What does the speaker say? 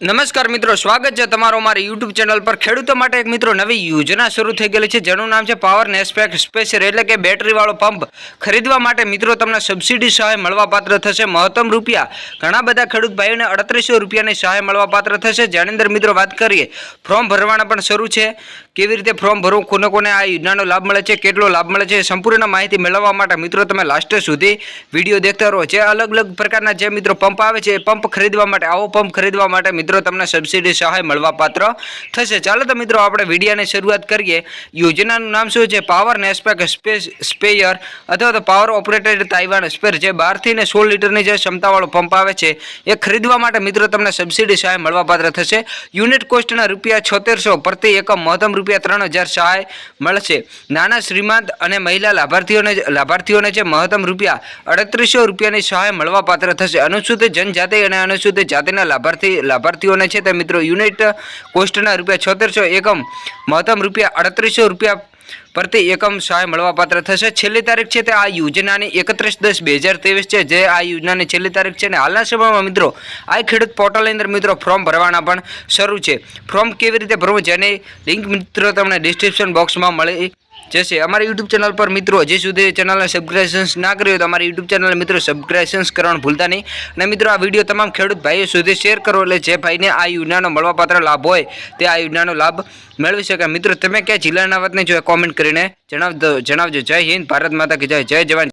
નમસ્કાર મિત્રો, સ્વાગત છે તમારો મારી યુટ્યુબ ચેનલ પર. ખેડૂતો માટે એક મિત્રો નવી યોજના શરૂ થઈ ગયેલી છે, જેનું નામ છે પાવર નેસ્પેક સ્પેશિયલ એટલે કે બેટરીવાળો પંપ ખરીદવા માટે મિત્રો તમને સબસિડી સહાય મળવાપાત્ર થશે. મહત્તમ રૂપિયા, ઘણા બધા ખેડૂત ભાઈઓને અડત્રીસો રૂપિયાની સહાય મળવાપાત્ર થશે. જેની અંદર મિત્રો વાત કરીએ, ફોર્મ ભરવાના પણ શરૂ છે. કેવી રીતે ફોર્મ ભરવું, કોને કોને આ યોજનાનો લાભ મળે છે, કેટલો લાભ મળે છે સંપૂર્ણ માહિતી મેળવવા માટે મિત્રો તમે લાસ્ટ સુધી વીડિયો દેખતા રહો. જે અલગ અલગ પ્રકારના જે મિત્રો પંપ આવે છે, એ પંપ ખરીદવા માટે, આવો પંપ ખરીદવા માટે મિત્રો, તમને સબસિડી સહાય મળવા પાત્ર થશે. ચાલો તો મિત્રો, આપણે વિડીયાની શરૂઆત કરીએ. યોજનાનું નામ શું છે? પાવર નેસ્પેક સ્પેયર અથવા તો પાવર ઓપરેટેડ તાઇવાન સ્પેર જે બારથી ને સોળ લીટરની જે ક્ષમતાવાળો પંપ આવે છે, એ ખરીદવા માટે મિત્રો, તમને સબસિડી સહાય મળવાપાત્ર થશે. યુનિટ કોસ્ટના રૂપિયા છોતેરસો પ્રતિ એકમ મહત્તમ રૂપિયા ત્રણ હજાર સહાય મળશે. નાના, શ્રીમંત અને મહિલા લાભાર્થીઓને લાભાર્થીઓને જે મહત્તમ રૂપિયા અડત્રીસો રૂપિયાની સહાય મળવાપાત્ર થશે. અનુસૂચિત જનજાતિ અને અનુસૂચિત જાતિના લાભાર્થી લાભાર્થીઓને છે તે મિત્રો યુનિટ કોસ્ટના રૂપિયા છોતેરસો એકમ મહત્તમ રૂપિયા અડત્રીસો રૂપિયા પ્રતિ એકમ સહાય મળવાપાત્ર થશે. છેલ્લી તારીખ છે તે આ યોજનાની એકત્રીસ દસ બે હજાર ત્રેવીસ છે. જે આ યોજનાની છેલ્લી તારીખ છે અને હાલના સમયમાં મિત્રો, આ ખેડૂત પોર્ટલની અંદર મિત્રો ફોર્મ ભરવાના પણ શરૂ છે. ફોર્મ કેવી રીતે ભરવું જેની લિંક મિત્રો તમને ડિસ્ક્રિપ્શન બોક્સમાં મળી જશે. અમારી યુટ્યુબ ચેનલ પર મિત્રો, હજી સુધી ચેનલને સબસ્ક્રાઇબન્સ ના કર્યું તો અમારી યુટ્યુબ ચેનલ મિત્રો સબસ્ક્રાઇબન્સ કરવાનું ભૂલતા નહીં. અને મિત્રો, આ વીડિયો તમામ ખેડૂત ભાઈઓ સુધી શેર કરો એટલે જે ભાઈને આ યોજનાનો મળવાપાત્ર લાભ હોય તે આ યોજનાનો લાભ મેળવી શકે. મિત્રો, તમે ક્યાં જિલ્લાના વાતને જો કોમેન્ટ કરીને જણાવજો જણાવજો. જય હિન્દ ભારત માતા કી જય. જય જવાન